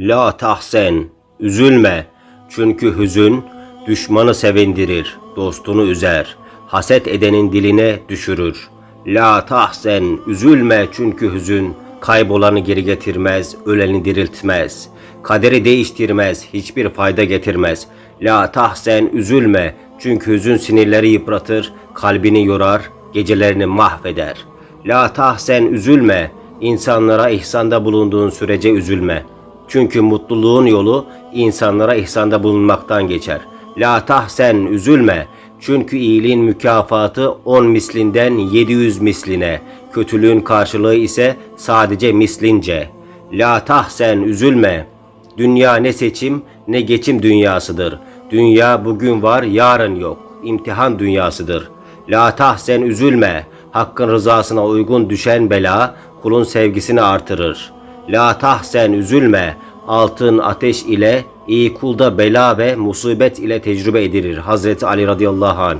La tahsen, üzülme. Çünkü hüzün düşmanı sevindirir, dostunu üzer. Haset edenin diline düşürür. La tahsen, üzülme çünkü hüzün kaybolanı geri getirmez, öleni diriltmez. Kaderi değiştirmez, hiçbir fayda getirmez. La tahsen, üzülme çünkü hüzün sinirleri yıpratır, kalbini yorar, gecelerini mahveder. La tahsen, üzülme. İnsanlara ihsanda bulunduğun sürece üzülme. Çünkü mutluluğun yolu insanlara ihsanda bulunmaktan geçer. La tahsen üzülme. Çünkü iyiliğin mükafatı on mislinden 700 misline, kötülüğün karşılığı ise sadece mislince. La tahsen üzülme. Dünya ne seçim ne geçim dünyasıdır. Dünya bugün var yarın yok. İmtihan dünyasıdır. La tahsen üzülme. Hakkın rızasına uygun düşen bela kulun sevgisini artırır. La tahsen üzülme. Altın ateş ile iyi kulda bela ve musibet ile tecrübe edilir. Hazreti Ali radıyallahu anh.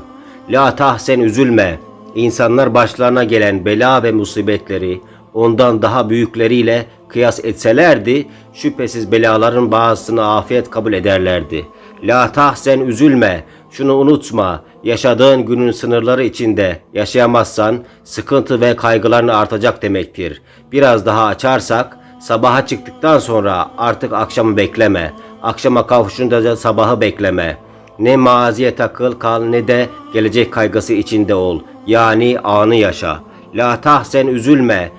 La tahsen üzülme. İnsanlar başlarına gelen bela ve musibetleri ondan daha büyükleriyle kıyas etselerdi şüphesiz belaların bazısını afiyet kabul ederlerdi. La tahsen üzülme. Şunu unutma. Yaşadığın günün sınırları içinde yaşayamazsan sıkıntı ve kaygıların artacak demektir. Biraz daha açarsak sabaha çıktıktan sonra artık akşamı bekleme. Akşama kavuşunca da sabahı bekleme. Ne maziye takıl kal ne de gelecek kaygısı içinde ol. Yani anı yaşa. La tahsen üzülme.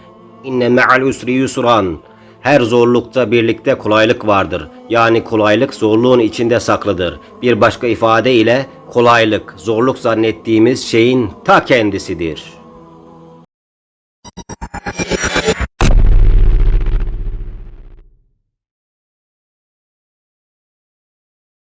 İnne me'al usri yusran. Her zorlukta birlikte kolaylık vardır. Yani kolaylık zorluğun içinde saklıdır. Bir başka ifade ile kolaylık zorluk zannettiğimiz şeyin ta kendisidir.